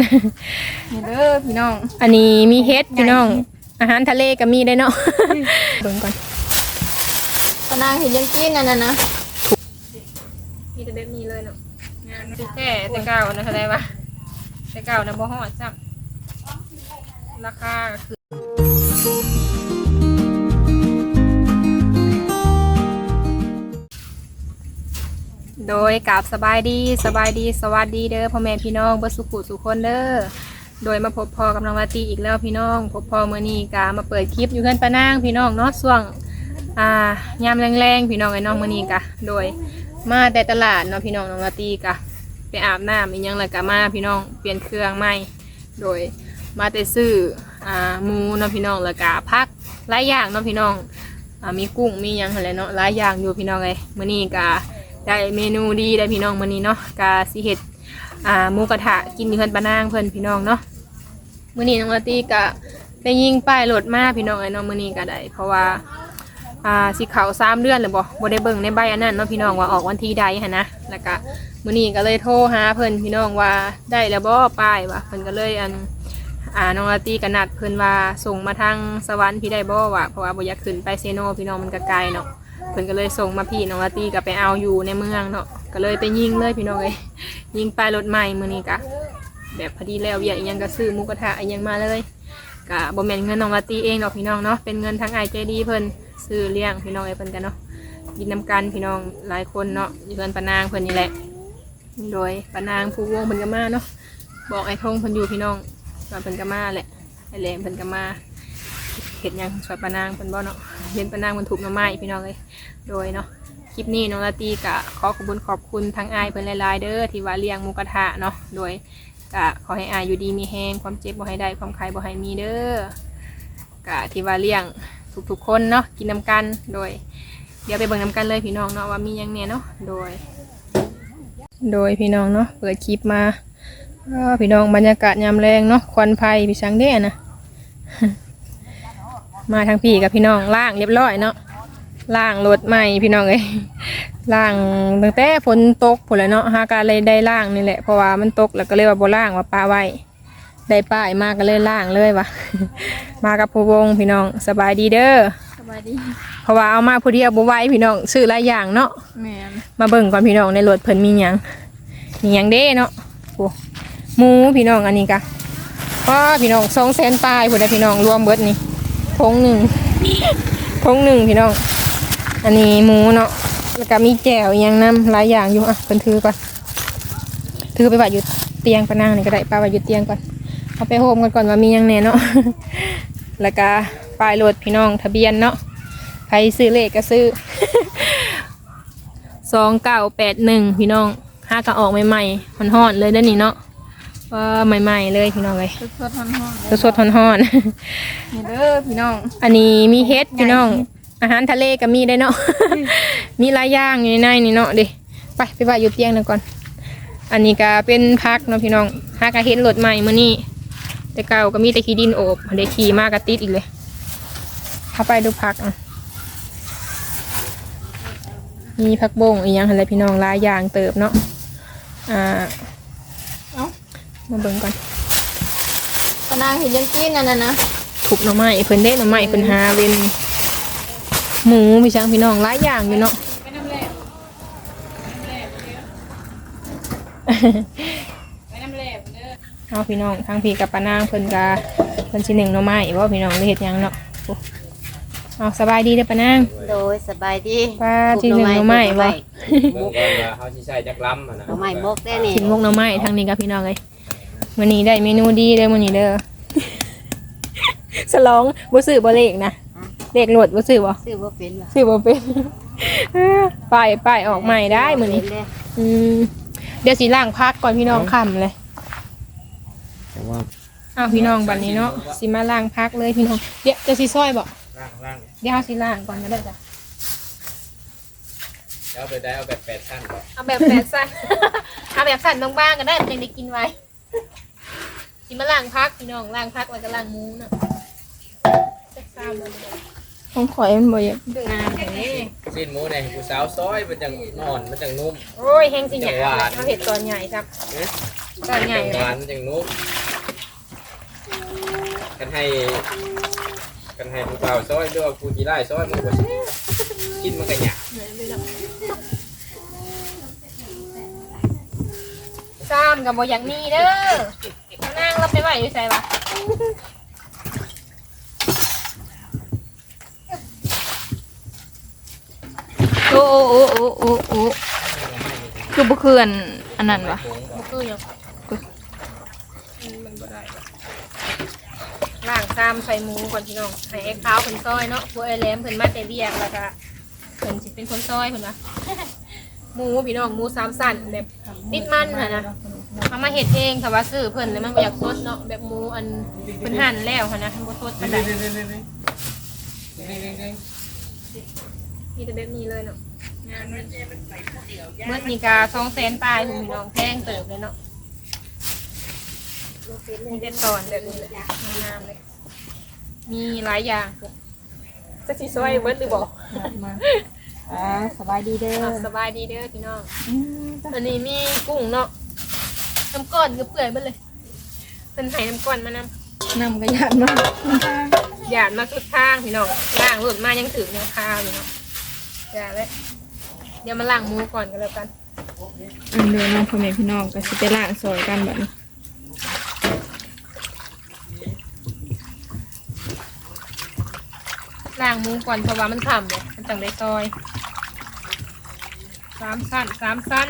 นี่เด้อพี่น้อง อันนี้มีเฮ็ดพี่น้อง อาหารทะเลก็มีได้เนาะเบิ่งก่อนปะนางเห็นยังกินนั่นน่ะนะมีแต่แบบนี้เลยเนาะงานแค่แต่เก่านะอะไรวะแต่เก่านะบ่ฮอดซ้ำราคาก็คือ โดยกับสบายดีสบายดีสวัสดีเด้อพ่อแม่พี่น้องเบ่สุขุสุขคนเด้อโดยมาพบพอกับน้องลาตีอีกแล้วพี่น้องพบพอมื้อนี้กามาเปิดคลิปอยู่เพื่อนปานางพี่น้องเนาะช่วงอ่ายามแรงๆพี่น้องไอ้น้องมื้อนี้กะโดยมาแต่ตลาดเนาะพี่น้องน้องลาตีกะไปอาบน้ำอีกยังล้วกะมาพี่น้องเปลี่ยนเครื่องใหม่โดยมาแต่ซื้ออ่าหมูเนาะพี่น้องล้วกะพักหลายอย่างเนาะพี่น้องอ่ามีกุ้งมียังอะไรเนาะหลายอย่างอยู่พี่น้องเลยมื้อนี้กะ ได้เมนูดีได้พี่น้องมื้อนี้เนาะกะสิเฮ็ดอ่าหมูกระทะกินอยู่เพิ่นปานางเพิ่นพี่น้องเนาะมื้อนี้น้องลาตรีกะได้ยิงป้ายรถมาพี่น้องไอ้น้องมื้อนี้ก็ได้ เพราะว่าอ่าสิเขาสามเดือนเลยบ่บ่ได้เบิ่งในใบอันนั้นเนาะพี่น้องว่าออกวันที่ใดหันนะแล้วก็มื้อนี้ก็เลยโทรหาเพิ่นพี่น้องว่าได้แล้วบ่ป้ายว่าเพิ่นก็เลยอันอ่าน้องลาตีก็นัดเพิ่นว่าส่งมาทางสวรรค์พี่ได้บ่ว่าเพราะว่าบ่อยากขึ้นไปเซโนพี่น้องมันก็ไกลเนาะ เพิ่นก็เลยส่งมาพี่น้องลาตรีก็ไปเอาอยู่ในเมืองเนาะก็เลยไปยิงเลยพี่น้องเอ้ยยิงป้ายรถใหม่มื้อนี้ก็แบบพอดีแล้วเวียอีหยังก็ซื้อหมูกระทะอีหยังมาเลยก็บ่แม่นเงินน้องลาตรีเองดอกพี่น้องเนาะเป็นเงินทางไอใจดีเพิ่นซื้อเลี้ยงพี่น้องไอ้เพิ่นกันเนาะกินน้ำกันพี่น้องหลายคนเนาะอยู่เพิ่นปานางเพิ่นนี่แหละ โดยปานางผู้วงเพิ่นก็มาเนาะบอกไอ้ทงเพิ่นอยู่พี่น้องว่าเพิ่นก็มาแหละไอ้แหลมเพิ่นก็มา เฮ็ดยังสวยปานางเพิ่นบ่เนาะเห็นปานางมันถูกน่อไม้พี่น้องเลยโดยเนาะคลิปนี้น้องลาตีก็ขอขอบคุณขอบคุณทางอายเพิ่นหลายๆเด้อที่ว่าเลี้ยงหมูกระทะเนาะโดยก็ขอให้อายอยู่ดีมีแห้งความเจ็บบ่ให้ได้ความใครบ่ให้มีเด้อกะที่ว่าเลี้ยงทุกๆคนเนาะกินน้ำกันโดย เดี๋ยวไปเบิ่งน้ำกันเลยพี่น้องเนาะว่ามียังเนี่ยเนาะโดย โดยพี่น้องเนาะเปิดคลิปมาพี่น้องบรรยากาศยามแรงเนาะควันไฟพี่ช้างเด้นะ มาทางพี่กับพี่น้องล่างเรียบร้อยเนาะล่างรถใหม่พี่น้องเอ้ยล่างตั้งแต่ฝนตกผลแล้วเนาะหาการเลยได้ล่างนี่แหละเพราะว่ามันตกแล้วก็เลยว่าบ่ล่างว่าปลาไว้ได้ป้ายมาก็เลยล่างเลยวะมากับผู้วงพี่น้องสบายดีเด้อสบายดีเพราะว่าเอามาผู้เดียวบ่ไหวพี่น้องซื้อหลายอย่างเนาะแม่นมาเบิ่งก่อนพี่น้องในรถเพิ่นมีหยังมีหยังเด้เนาะโอ้หมูพี่น้องอันนี้กะก็พี่น้องสองแสนปลายพุ่นนะพี่น้องรวมเบิดนี่ ทงหนึ่งทงหนึ่งพี่น้อง อันนี้หมูเนาะแล้วก็มีแจ่วยังน้ำหลายอย่างอยู่อะเพิ่นถือก่อนถือไปไว้อยู่เตียงปะนางนี่ก็ได้ป้าไว้อยู่เตียงก่อนเอาไปโฮมกันก่อนว่ามียังแน่เนาะแล้วก็ป้ายรถพี่น้อง ทะเบียนเนาะใครซื้อเลขก็ซื้อสองเก้าแปดหนึ่งพี่น้องห้ากะออกใหม่ๆมันห่อนๆเลยเด้อนี่เนาะ ว่าใหม่ๆเลยพี่น้องเลยสดๆร้อนๆสดๆห่อนๆนี่เด้อพี่น้องอันนี้มีเฮ็ดพี่น้อง อาหารทะเลก็มีได้เนาะ มีหลายอย่างอยู่ในนี่เนาะเดิไปไปว่าอยู่เตียงหนึงก่อน อันนี้ก็เป็นพักเนาะพี่น้องหากะเห็นรถใหม่มื้อนี้ แต่เก่าก็มีแต่ขี้ดินโอบเดี๋ยวขี่มากก็ติดอีกเลยเข้าไปดูพักอะมีผักบงอีกอย่างอะไรพี่น้องหลายอย่างเติบเนาะ อ่าเอ้า มาเบิ่งก่อนปะนางเห็นยังกินนั่นน่ะนะถูกหน่อไม้เพิ่นเด้หน่อไม้เพิ่นหาเว้นหมูพี่ช้างพี่น้องหลายอย่างอยู่เนาะเอาพี่น้องทางพี่กับปานางเพิ่นกาเพิ่นสิหนึ่งหน่อไม้ว่าพี่น้องได้เฮ็ดหยังเนาะโอ้เอาสบายดีเด้อปานางโดยสบายดีป้าที่หนึ่งหน่อไม้บ่เบิ่งก่อนว่าเขาสิใช้จักล้ำอะนะหน่อไม้บกได้นี่ กินมุกหน่อไม้ทางนี้กับพี่น้องเลย มื้อนี้ได้เมนูดีเด้อมื้อนี้เด้อ สลองบ่ซื้อบ่เลขนะเลขโหลดบ่ซื้อบ่ซื้อบ่เป็นว่ะซื้อบ่เป็นป้ายป้ายออกใหม่ได้มื้อนี้เป็เด้อืมเดี๋ยวสิล้างพักก่อนพี่น้องค่ำเลยแต่ว่าอ้าวพี่น้องบัดนี้เนาะสิมาล้างพักเลยพี่น้องเดี๋ยวจะสิซอยบ่ล่างล่างเดี๋ยวเอาสิล้างก่อนก็ได้จ้ะแล้วไปได้เอาแบบแปดชั้นก่อนเอาแบบแบบสั้น เอาแบบสั้นบางๆก็ได้มันยังได้กินไว้ สิมาล้างพักพี่น้องล้างพักแล้วก็ล้างหมูเนาะจักซ้ำเลยของข่อยมันบ่อยากงานแต่นี้สิ้นหมูเนี่ยผู้สาวซอยมันจังนอนมันจังนุ่ม โอ้ยแห้งสิหยาจังหวะเขาเห็ดตอนใหญ่ครับเอ๊ะก็ใหญ่จังเลหวายนจังนุกกันให้ กันให้ผู้เฒ่าซอยด้วยผู้ที่ได้ซอยมันก็สิกินมันก็หยาบ ซ้ำกับบ่อย่างนี้เด้อมานั่งรับไปไหวอยู่ใส่ปะโอ้โอ้โอ้โอ้โอ้คือบ่คืออันอันนั้นวะบ่คือหยังอืมมันบ่ได้วะล้างซ้ำใส่หมูก่อนพี่น้องให้ไอ้ขาวเพิ่นซอยเนาะพวกไอ้แหลมเพิ่นมาแต่เรียกแล้วก็เพิ่นสิเป็นคนซอยเพิ่นว่า หมูพี่น้องหมูสามสันแบบติดมันน่ะนะเอามาเฮ็ดเองค่ะว่าซื้อเพิ่นแล้วมันบ่อยากสดเนาะแบบหมูอันเพิ่นหั่นแล้วค่ะนะมันบ่สดปานใดมีแต่แบบนี้เลยเนาะเมื่อนี้ก็200,000ปลายพี่น้องแพงเติบเลยเนาะมีแต่ตอนแบบนี้แหละงามๆเลยมีหลายอย่างจะสิซอยเบิดหรือบ อกมาอ่าสบายดีเด้อสบายดีเด้อพี่น้องอืมจ้ะอันนี้มีกุ้งเนาะน้ำก้อนก็เปื่อยเบิดเลยเป็นไห้น้ำก้อนมานำนำกระยานมาหยาดมาสุดข้างพี่น้องล่างหลุดมายังถึงแนวคาวอยู่เนาะอย่าเลยเดี๋ยวมาล้างหมูก่อนกันแล้วกันอันเดียวน้องพ่อแม่พี่น้องก็สิไปล้างซอยกันแบบนี้ล้างหมูก่อนเพราะว่ามันทำเนี่ยมันจังได้ซอย สามสั้นสามสั้น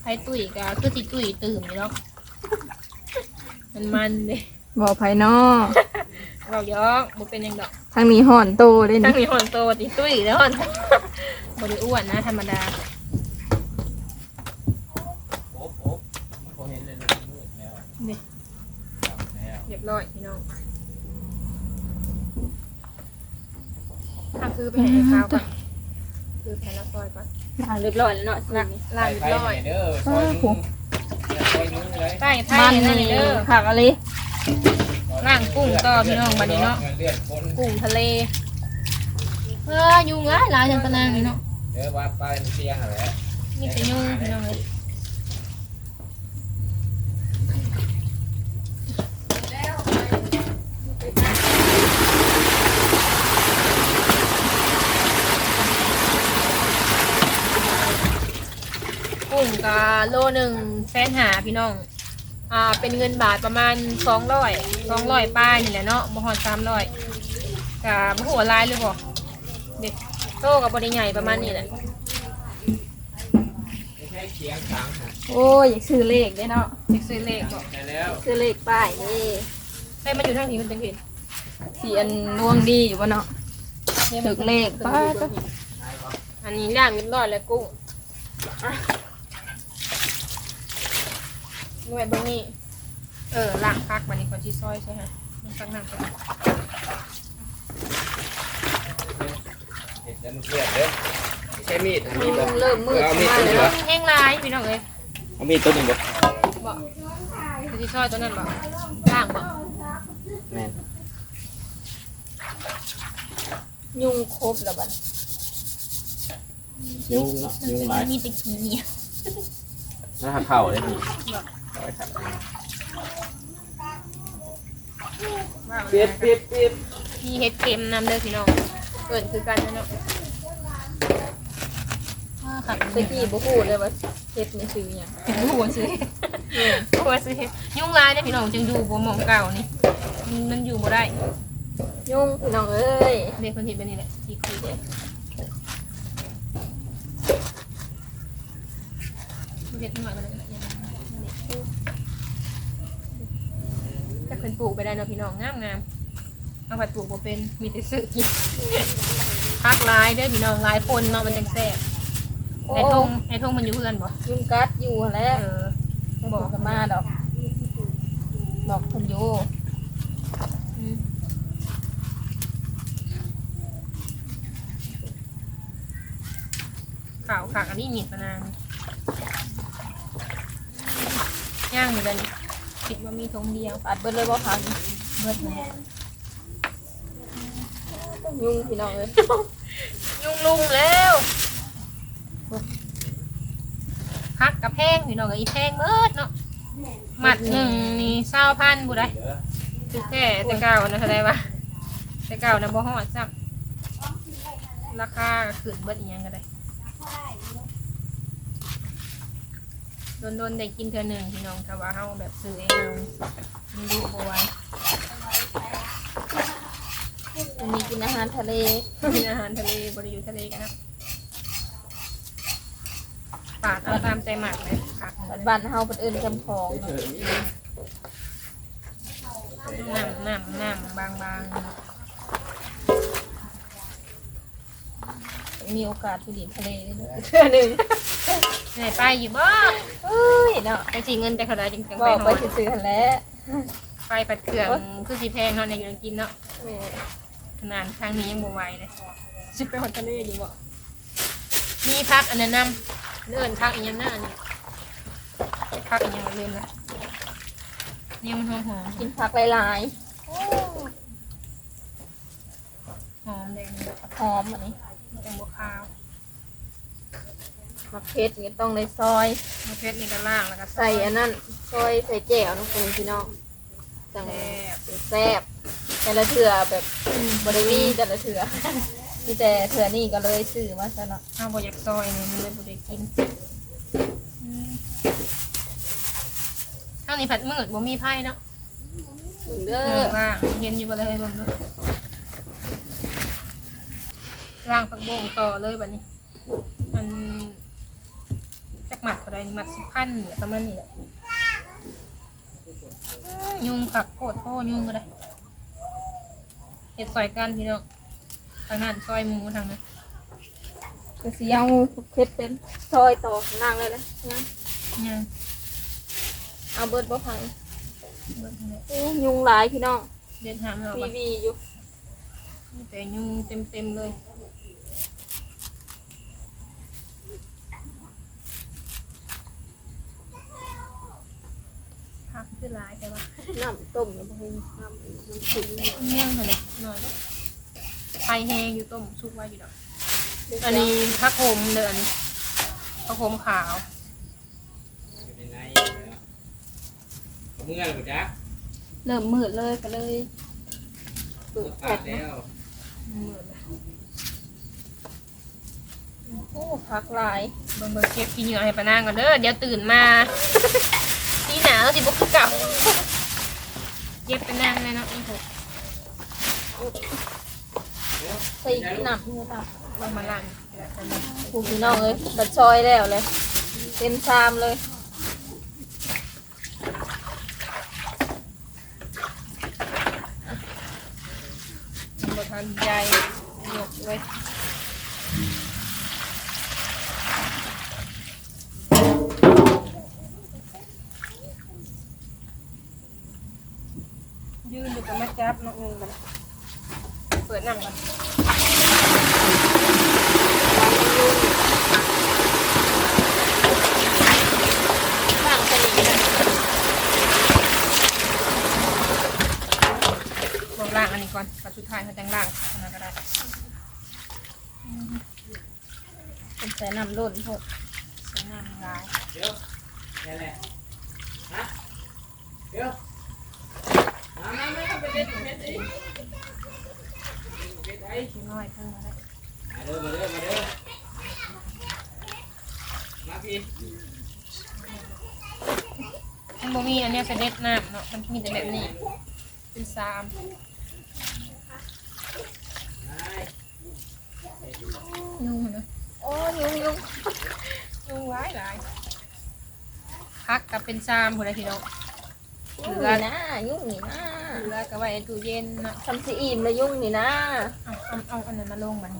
ไทยตุ๋ยก็คือสิตุ๋ยตื่นอยู่เนาะมันมันเลยบอกไผน้อเรายอกบุเป็นหยังดอกทางนี้ห่อนโตเลยทั้นี่งมีหอนโตติตุ้ยแล้วหอนบริอ้วนนะ ธรรมดาโอ้โหมันบ่เห็นเลยนะมืดแล้วนี่แล้วเรียบร้อยพี่น้องถ้าคือไปให้ข้าวก่อน คือแผ่นละซอยก่อนล้างเรียบร้อยแล้วเนาะล้างล้างเรียบร้อยไปเด้อซอยมืออย่าซอยมือเลยใต้ไทมัยนนั่นนี่เด้อผักอะไรล้างกุ้งต่อพี่น้องบัดนี้เนาะเลือดคนกุ้งทะเลเออยุงหลายหลายจังตะนางนี่เนาะเด้อว่าไปเสียงอะไรนี่แต่ยุงพี่น้องเลย กุ้งกะโลหนึ่งแสนหาพี่น้อง อ่า เป็นเงินบาทประมาณสองร้อยสองร้อยป้ายนี่แหละเนาะบ่ฮอดสามร้อยกะบ่หัวลายเลยบ่เด็กโตกับบริใหญ่ประมาณนี้แหละไม่ใช่เสียงขางหาโอ้ยอยากซื้อเลขได้เนาะเด็กซื้อเลขบ่ใช่แล้วซื้อเลขป้ายนี่ได้มันอยู่ทางนี้มันเป็นผิดสีอันดวงดีอยู่วะเนาะถึกเลขป้าจ้ะอันนี้ย่างเรียบร้อยแล้วกุ้ง หน่วยเบางนี่เออล้างพักบันนี้ก่อนที่ซอยใช่ไหมมันตั้งน้ำใช่ไหมเห็ดแล้วมันเครียดเด้อไม่ใช่มีดมีดบ่เริ่มมืดเอามีดมาตัวเลนี้ยบ่แห้งลายพี่น้องเอ้ยเอามีดตัวนี้บ่บ่คือที่ซอยตัวนั้นบ่ล่างบ่แม่นยุงครบแล้วบัดยุงเนาะยุงหลายมีแติขี้เนี่ยน่าเข้าเลยนี่เอาไว้ขัดเปียดเปียดเปียดมีเห็ดเค็มนำเด้อพี่น้องเปิดคือกันนะเนาะอ่าค่ะตะกี้บ่ฮู้เลยว่าเฮ็ดนี่ซื้อหยังหัวซื้อหัวซื้อยุ่งลายเนี่ยพี่น้องจึงอยู่บ่หมองเก่านี่มันมันอยู่บ่ได้ ยุงพี่น้องเอ้ยเด็กคนที่เป็นนี่แหละที่คุยเด็กเด็กหน่อยมันเลยถ้า เป็นปลูกไปได้เนาะพี่น้องงามงามเอาไปปลูกบ่เป็นมีแต่ซื้อกินพักลายเด้อพี่น้องลายปนเนาะมันจังแซ่บไอ้ทงไอ้ทงมันอยู่เพื่อนบ่ยุงกัดอยู่หั่นแหล้วเออบอกกันมาดอกบอกคนอยู่อืมข่าวขากอันนี้มีดมานางย่างอยู่เลย คิดว่ามีทงเดียวปัดเบิดเลยบ่ทันเบิดเลยยุงพี่น้องเอ้ยยุงลุงแล้วพักกับแพงพี่น้องกับอีแพงเบิดเนาะหมัดหนึ่งนี่เศร้าพันบุได้คือแค่แต่เก่านะเท่าไรวะแต่เก่านะบ่ฮอดซ้ำราคาก็ขึ้นเบิดอีหยังก็ได้ โดนๆได้กินเทื่อหนึ่งพี่น้องถ้าว่าเฮาแบบซื้อเองเอามันดูบ่ไหววันนี้กินอาหารทะเลกินอาหารทะเลบริอยู่ทะเลกันนะปาดเอาตามใจหมักเลยผักบัดบ้านเฮาเป็นเอิ้นจำของเนาะน้ำน้ำน้ำบางบางมีโอกาสไปดินทะเลเลยเนาะเทื่อหนึงๆ ไหนไปอยู่บ่เอ้ยเนาะไปจีเงินแต่เขาได้จริงๆบไปอกหไปอดซื้อๆหั่นแหล้วไปปัดเครื่องคือสีแพงเนาะในอยู่กินเนาะแม่ขนาดทางนี้ยังบ่ไหวเลยชิไปหอดทะเลอยู่บ่มีพักอันนั้นนำเลื่อนพักอีกอย่างหน้านี่พักอีกอย่างลืมละนี่มันหอมหอมกินผักหลายหอมแดงๆหอมอันนี้แตงบัวขาว มะเขือนี่ต้องในซอยมะเขือนี่ก็ล่างแล้วก็ใส่อันนั้นซอยใส่แจ่วน้องคุณพี่น้องจังแซ่บเป็นแซ่บแต่ละเถื่อแบบบริวีแต่ละเถื่อมีแต่เถื่อนี่ก็เลยซื้อมาซะเนาะข้าวบอยากซอยนี่มันเลยบ่ได้กินเท่านี้ผัดมืดบ่มีไผ่เนาะถึงเด้เอออล่างเย็นอยู่บ่เลยเบิ่งดูล่างผักบงต่อเลยบัดนี้ มันจัก หมัดเท่าใดนี่หมัดสิบพันเนี่ยประมาณนี้แหละยุงผักโคตรโคตรยุงก็ได้เห็ดซอยกันพี่น้องทางนั้นซอยหมูทางนั้นก็สิเอาเพชรเป็นซอยต่อข้างล่างเลยนะเนี่ยเนี่ยเอาเบิดบ่พังเบิ่งเนี่ยอู้ยุงหลายพี่น้องเดินหามเราวีไปวีอยู่แต่ยุงเต็มเต็มๆเลยผักคือ หลายแต่ว่าน้ำต้มแล้วบ่ให้น้ำมันขุ่นเมี่ยงเลยหน่อยนะไฟแห้งอยู่ต้มซุปไว้อยู่ดอก อันนี้ผักโขมเดือนผักโขมขาวอยู่ในในแล้วเอามื่อหรือจ๊ะเริ่มมืดเลยก็เลยเปิดแผตัดดแล้วโอ้ผักหลายเบิ่งเบิ่งเก็บขี้เหงื่อให้ปานางก่อนเด้อเดี๋ยวตื่นมา ที่หนาวสิบุกคือเก่าเก็บไปนั่งเลยเนาะนี่หกใส่ที่น้ำที่น้ลงมาลั่นำผูพี่น้องเลยบัดซอยแล้วเลย เต็มชามเลยบทานใหญ่หยกไว้ยืนอยู่กับแม่จับ นึงมันเปิดนั่งก่อนข้างสนิทเลยลงล่างอันนี้ก่อนปัจจุบันเขาจังล่างอันนั้นก็ได้เป็นใส่น้ำล้นพดใส่น้ำลายเดี๋ยวนี่แหละฮะเดี๋ยว น้อยเพิ่มมาได้มาเด้อมาเด้อมาเด้อมาพี่มันบ่มีอันเนี้ยเสด็จน้ำเนาะ มันมีแต่แบบนี้ เป็นซามยุ่งเนาะโอ้ยุงยุงยุ่งหลายหลายพักกับเป็นซามหัวใจพี่น้อ งยุงนี่นะ ยุงนี่นะเหลือกับไว้ในตู้เย็นเนาะทำซีอิ่มแล้วยุงนี่นะเอาเอาเอาอันนั้นมาลงมัน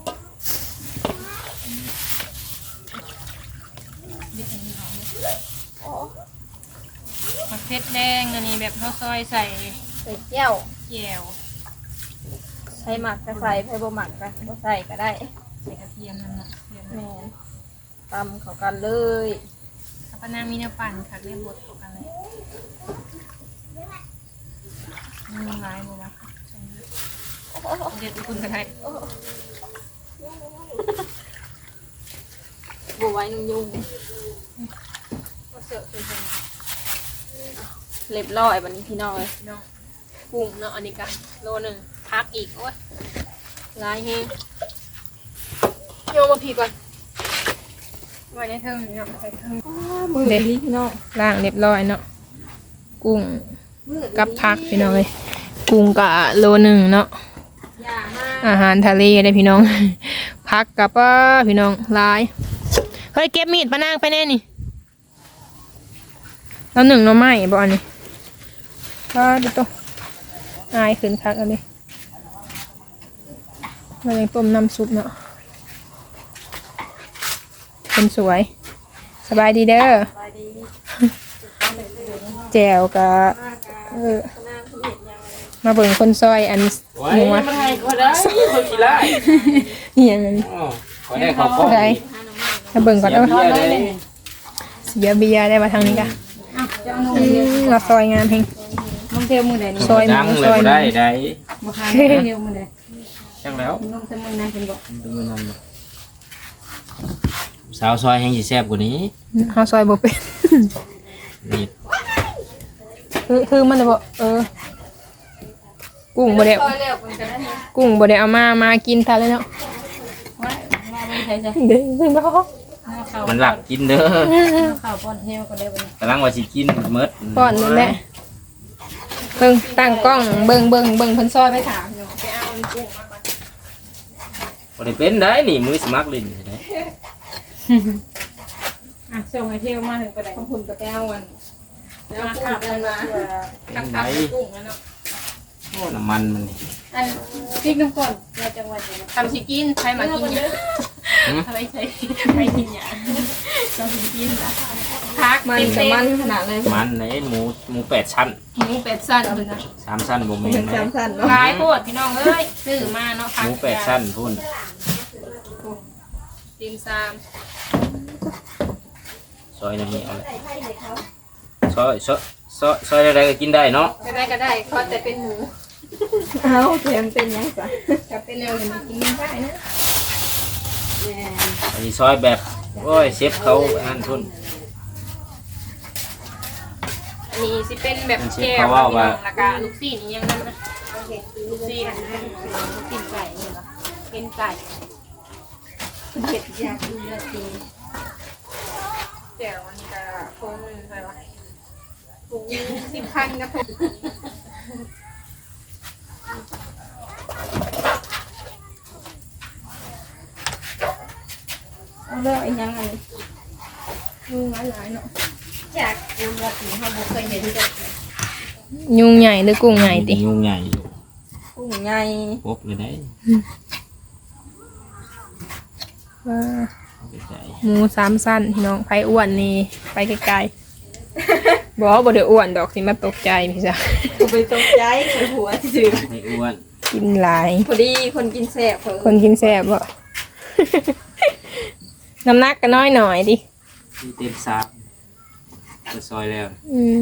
ยึดอันนี้ออกเลยโอ้มะเขือแดงอันนี้แบบข้าวซอยใส่ใส่แก้วแจ่วใส่หมักก็ใส่ใส่บ่หมักก็บ่ใส่ก็ได้ใส่กระเทียมนั่นเนาะเทียมแม่นตำเข้ากันเลยถ้าปะนางมีเนื้อปั่นค่ะเรียกบดเข้ากันเลย มีลายบ่วะใช่ไหมโอ้โหเด็ดคุณก็ได้บัวไว้นึ่งยุ่งเสิร์ฟเป็นไงเรียบร้อยวันนี้พี่น้องเลยกุ้งเนาะอันนี้ก็โลหนึ่งพักอีกโอ้ยลายเฮงโยมาผีก่อนไว้ในเทิงเนาะใส่เทิงมือดีพี่น้องล่างเรียบร้อยเนาะกุ้ง กับพักพี่น้องเลยกุ้งกะโลหนึ่งเนาะอย่ามาอาหารทะเลได้พี่น้องพักกับป้าพี่น้องหลายเฮ้ยเก็บมีดปะนางไปแน่นี่แล้วหนึ่งหน้อไม้บ่อันนี้ป้าดูตัวอายขึ้นคักอันนี้มายังต้มน้ำซุปเนาะคนสวย สบายดีเด้อแจวกะ เออมาเบิ่งคนซอยอันไว้หัวมันให้ก็ได้คนขี้ไล่นี่ยังไงอ๋อขอได้ขอพ่อได้มาเบิ่งก่อนเสียเด้อเบี้ยได้เสียเบียร์ได้มาทางนี้กะอืมเราซอยงามเฮงมึงเที่ยวมือไหนนี่ซอยหดังมูเลซอยยหมูได้ได้มาค้างเที่ยวมือไหนจังแล้วมึงจะมึงนั่งเป็นบอกดูมันนำสาวซอยแห้งสิแซ่บกว่านี้เฮาซอยบ่เป็นนี่ คือคือมันจะบ่เออ กุ้งบ่ได้ซอยแล้วมันก็ได้นะกุ้งบ่ได้เอามามากินทานเลยเนาะว่าว่าไม่ใช่จ้ะเด้อเนาะข้าวมันหลักกินเด้อข้าวป้อนเที่ยวก็ได้วันนี้กำลังว่าสิกินเมิดป้อนนั่นแหละเบิ่งตั้งกล้องเบิ่งเบิ่งเบิ่งเพิ่นซอยไปถามอยู่ไปเอาอันกุ้งมาก่อนบ่ได้เป็นได้นี่มือสมัครลิ้นได้อะส่งให้เที่ยวมาถึงประเดี๋ยวของคุณกับแก้ววัน แล้วขับกันมาเป็นขับไหนขับกุ้งแล้วเนาะโอ้น้ำมันมันนี่อันพริกน้ำก่อนเราจังหวัดนี้ทำชิกินใครมากินเนี่ยอะไรใช้ใครกินเนี่ยทำชิกินนะพักมันเต็มกับเต็มันมขนาดเลยมันไหนหมูหมูแปดชั้นหมูเป็ดสั้นเลยนะสามชั้นบ่แม่นเป็นไหมสามสั้นเนาะลายโคตรพี่น้องเอ้ยซื้อมาเนาะหพักมูแปดชั้นพุ่นตีมซามซอยนี่เอาเลย ซอยซอยซอยซอยอะไรก็กินได้เนาะก็ได้ก็ได้ขอแต่เป็นหมูเอาแถมเป็นยังไงกับเป็นแนวอย่างนี้กินได้นะอันนี้ซอยแบบโอ้ยเชฟเขาอันนั้นพุ่นอันนี้สิเป็นแบบมันสิแก้วเขาว่าว่าแล้วก็ลูกซีนอีกอย่างนั้นนะลูกซีนลูกซีนไก่เนี่ยเหรอเป็นไก่เผ็ดยากกินเลยทีแก้วอันนี้ก็โค้งหนึ่งใช่ปะ ถุงสิบพันกับผมเอาเลิกไอ้ยังไงยุงหลายๆเนาะจากน้ำรัดนี่เขาบอกเคยเห็นจ้ะยุงใหญ่หรือกุ้งใหญ่ติยุงใหญ่กุ้งใหญ่พบเลยได้ว่าเอาไปใส่หมูสามสั้นพี่น้องไผอ้วนนี่ไปไกลๆ บอกว่าบ่ได้อ้วนดอกสิมาตกใจพี่จ้ะกูไปตกใจใส่หัวจืดไม่อ้วนกินหลาย พอดีคนกินแซ่บเพิ่งคนกินแซ่บบ่ น้ำหนักก็น้อยหน่อยดิที่เต็มซับก็ซอยแล้วอืม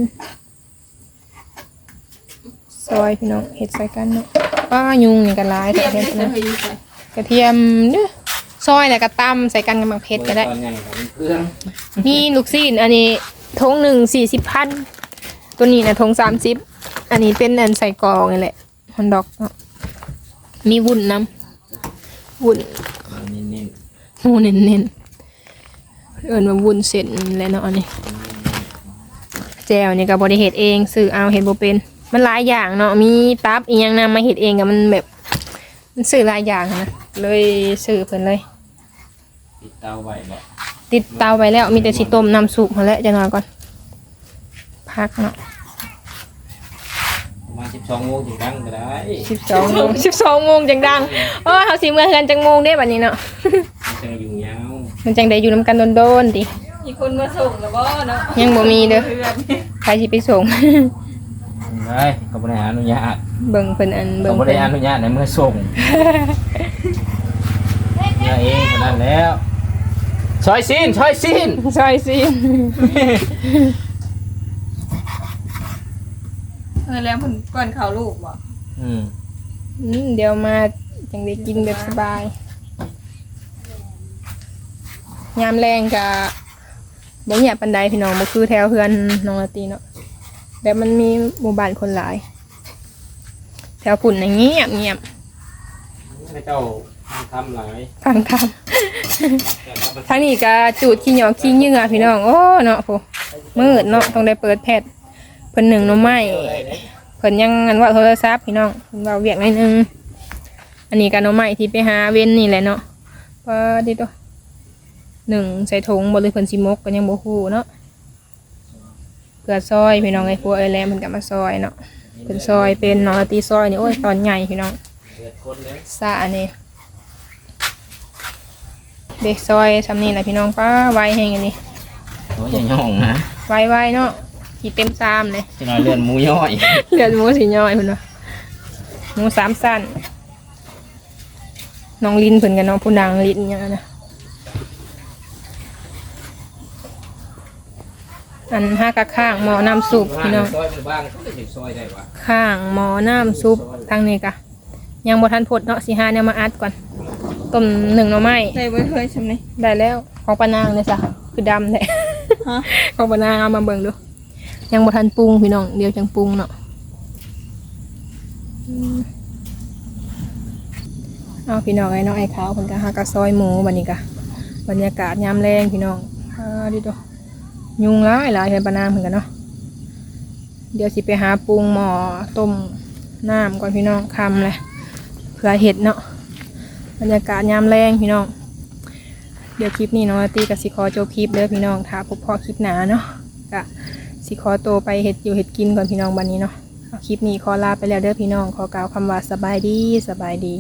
ซอยพี่น้องเห็ดใส่กันเนาะป้ายุงนี่ก็หลายเทีแต่ยมเห็ดไม่นะเคยอยู่ใส่กระเทียมเด้อซอยแล้วก็ตำใส่กันกับหมักเผ็ดก็ได้ตอนใหญ่ของเครื่องมีลูกซีนอันนี้ ทงหนึ่งสี่สิบพันตัวนี้นะทงสามสิบอันนี้เป็นอันใส่กรองนี่แหละฮอนดอกเนาะมีวุ้นน้ำวุ้นนิ่มหมูเน้นๆเอิญมาวุ้นเส้นแหล้วเนาะอันนี้แจวนี่ก็บริเฮ็ดเองซื้อเอาเฮ็ดบ่เป็น มันหลายอย่างเนาะมีตับอีหยังนำมาเฮ็ดเองกับมันแบบมันซื้อหลายอย่างนะเลยซื้อเพิ่นเลยๆติดเตาไว้บ่ ติดเตาไว้แล้ว มีแต่สิต้มน้ำซุปมาแล้วจะนอนก่อน พักเนาะประมาณ12โมงถึงดังก็ได้สิบสองโมงสิบสองโมงจังดังเออเขาสิเมื่อเฮือนจังโมงได้บัดนี้เนาะมันจะอยู่ยาวมันจังได้อยู่นํกันโดนๆติมีคนมาส่งแล้วบ่เนาะยังบ่มีเด้อใครสิไปส่งได้ก็บ่ได้อนุญาตเบิ่งเพิ่นอันก็เบิ่งบ่เพิ่ได้นอนุญาตในเมื่อส่งเนี่ยเองเท่านั้นแล้ว ซอยซีนซอยซีนใช่สิเออแล้วเพิ่นก่อนเข้าลูกบ่อืมอืมเดี๋ยวมาจังได้กินแบบสบาย ยามแรงก็บ่เงียบปานใดพี่น้องบ่คือแถวเฮือนน้องละตีเนาะแบบมันมีหมู่บ้านคนหลาย แถวฝุ่นอย่างเงียบเงียบให้เจ้า ทำหลายทางทำทางนี้ก็จูดขี้หยอกขี้เหงื่อพี่น้องโอ้เนาะโหมืดเนาะต้องได้เปิดแพทย์เพิ่นหนึ่งหน้ำไม้เพิ่นยังงันว่าโทรศัพท์พี่น้องเพิ่นว่าเวียกหน่อยหนึงอันนี้ก็หน้ำไม้ที่ไปหาเว้นนี่แหละเนาะว่าดิตัวหนึ่งใส่ถุงบ่หรือเพิ่นสิมกก็ยังบ่ฮู้เนาะเพื่อซอยพี่น้องไอ้พวกไอ้แลมเพิ่นก็มาซอยเนาะเพิ่นซอยเป็นเนาะตีซอยนี่โอ้ยตอนใหญ่พี่น้องเดือดคนเลยสะนี่ เด็กซอยสำนี่แหละพี่น้องป้าไวแหงอันนี้โอ้ยอย่าย่องนะไวไวเนาะขีดเต็มซามเลยจะน้อยเลื่อนหมูย่อยเลือดหมูสีย่อยพุ่นเนาะหมูสามสั้นน้องลินเพิ่นกับน้องผู้นางลินอย่างนั้นนะอันห้ากะข้างหมอน้ำซุปพี่น้อง ซอยมันบ้างก็จะซอยได้วะข้างหมอน้ำซุปทางนี้กะยังบ่ทันพดเนาะสิหาเนี่ยมาอัดก่อน ต้มหนึ่งหน่อไม้ได้ไว้เคยใช่ไหมได้แล้วของปานางเลยจ้ะคือดำแท้ฮะของปานางเอามาเบิ่งดูยังบ่ทันปรุงพี่น้องเดี๋ยวจังปรุงเนาะอืมเอาพี่น้องไอ้น้องไอ้ขาวเพิ่นก็หากะซอยหมูบัดนี้กะบรรยากาศยามแรงพี่น้องอ่าดิโตยุงหลายหลายเห็นปานางเพิ่นกันเนาะเดี๋ยวสิไปหาปรุงหม้อต้มน้ำก่อนพี่น้องคำเลยเผื่อเห็ดเนาะ บรรยากาศยามแรงพี่น้อง เดี๋ยวคลิปนี้เนาะตีกับสิขอโจคลิปเด้อพี่น้องถ้าพบพอคลิปหนาเนาะกะสิขอโตไปเห็ดอยู่เห็ดกินก่อนพี่น้องวันนี้เนาะคลิปนี้ขอลาไปแล้วเด้อพี่น้องขอกล่าวคำว่าสบายดีสบายดี